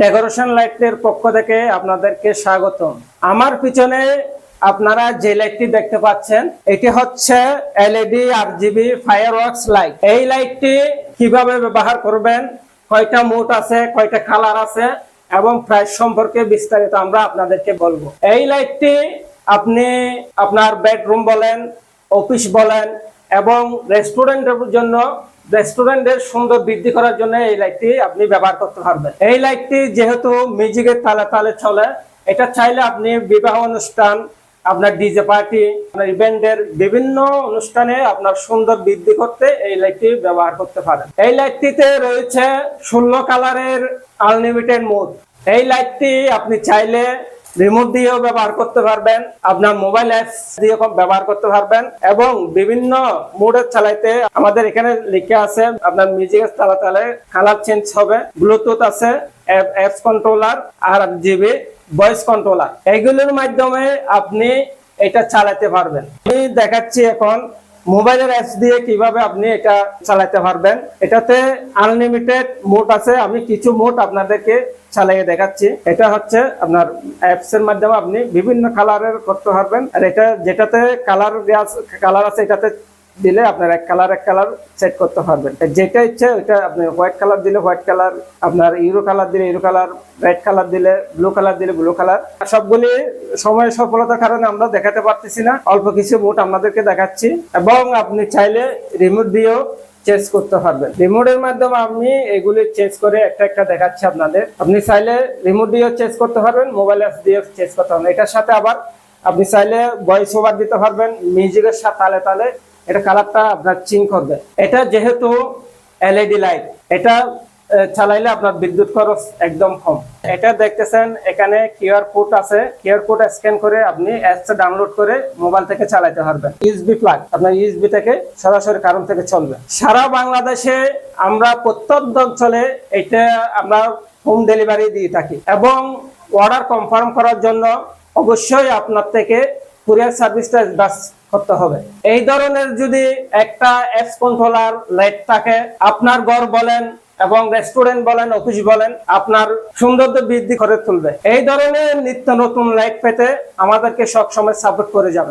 Decoration লাইটের পক্ষ থেকে আপনাদেরকে স্বাগত আমার পিছনে আপনারা যে লাইটটি দেখতে পাচ্ছেন, এটি হচ্ছে LED R GB fire light. এই লাইটটি কীভাবে ব্যবহার করবেন, কয়টা মোট আছে, কয়টা কালার আছে এবং প্রাইস সম্পর্কে বিস্তারিত আমরা আপনাদেরকে বলব। এই লাইটটি আপনি আপনার বেডরুম বলেন, অফিস বলেন এবং রেস্টুরেন্টের জন্য রেস্টুরেন্টের সুন্দর বৃদ্ধি করার জন্য এই লাইটটি আপনি ব্যবহার করতে পারবেন। এই লাইটটি যেহেতু মিউজিকের তালে তালে চলে, এটা চাইলে আপনি বিবাহ অনুষ্ঠান, আপনার ডিজে পার্টি আপনার ইভেন্টের বিভিন্ন অনুষ্ঠানে আপনার সুন্দর বৃদ্ধি করতে এই লাইটটি ব্যবহার করতে পারেন। এই লাইটটিতে রয়েছে ষোলো কালারের আনলিমিটেড মোড এই লাইটটি আপনি চাইলে রিমোট দিয়েও ব্যবহার করতে পারবেন, আপনার মোবাইল অ্যাপস দিয়ে ব্যবহার করতে পারবেন এবং বিভিন্ন মোডে চালাইতে আমাদের এখানে লিখে আছে, আপনার মিউজিক চালাতে কালার চেঞ্জ হবে ব্লুটুথ আছে apps controller R GB voice controller এইগুলোর মাধ্যমে আপনি এটা চালাতে পারবেন। আমি দেখাচ্ছি এখন মোবাইলের অ্যাপস দিয়ে কীভাবে আপনি এটা চালাতে পারবেন? এটাতে আনলিমিটেড মোড আছে। আমি কিছু মোড আপনাদেরকে চালাইয়ে দেখাচ্ছি। এটা হচ্ছে আপনার অ্যাপস এর মাধ্যমে আপনি বিভিন্ন কালারের করতে পারবেন। আর এটা যেটাতে কালার কালার আছে, এটাতে দিলে আপনার এক কালার এক কালার সেট করতে পারবেন। যেটা ইচ্ছে ওইটা আপনি হোয়াইট কালার দিলে হোয়াইট কালার আপনার ইউরো কালার দিলে ইউরো কালার রেড কালার দিলে ব্লু কালার দিলে ব্লু কালার সবগুলি সময় সফলতার কারণে আমরা দেখাতে পারতেছি না, অল্প কিছু মোট আপনাদেরকে দেখাচ্ছি। এবং আপনি চাইলে রিমোট দিয়েও চেঞ্জ করতে পারবেন। রিমোটের মাধ্যমে আপনি এগুলি চেঞ্জ করে একটা একটা দেখাচ্ছি আপনাদের। আপনি চাইলে রিমোট দিয়েও চেঞ্জ করতে পারবেন মোবাইল অ্যাপস দিয়েও চেঞ্জ করতে পারবেন। এটার সাথে আবার আপনি চাইলে ভয়েস ওভার দিতে পারবেন মিউজিকের সাথে, তালে তালে এটা কালারটা আপনার চিন করবে। এটা যেহেতু এলইডি লাইট, এটা চালাইলে আপনার বিদ্যুৎ খরচ একদম কম। এটা দেখতেছেন, এখানে কিউআর কোড আছে। কিউআর কোড স্ক্যান করে আপনি অ্যাপস ডাউনলোড করে মোবাইল থেকে চালাতে পারবেন। ইউএসবি প্লাগ, আপনার ইউএসবি থেকে সরাসরি কারণ থেকে চলবে। সারা বাংলাদেশে আমরা প্রত্যন্ত অঞ্চলে এটা আমরা হোম ডেলিভারি দিয়ে থাকি এবং অর্ডার কনফার্ম করার জন্য অবশ্যই আপনার থেকে কুরিয়ার সার্ভিসটা বাস করতে হবে। এই ধরনের যদি একটা অ্যাপস কন্ট্রোলার লাইট থাকে, আপনার ঘর বলেন এবং রেস্টুরেন্ট বলেন অফিস বলেন, আপনার সৌন্দর্য বৃদ্ধি করে তুলবে। এই ধরনের নিত্য নতুন লাইট পেতে আমাদেরকে সবসময় সাপোর্ট করে যাবেন।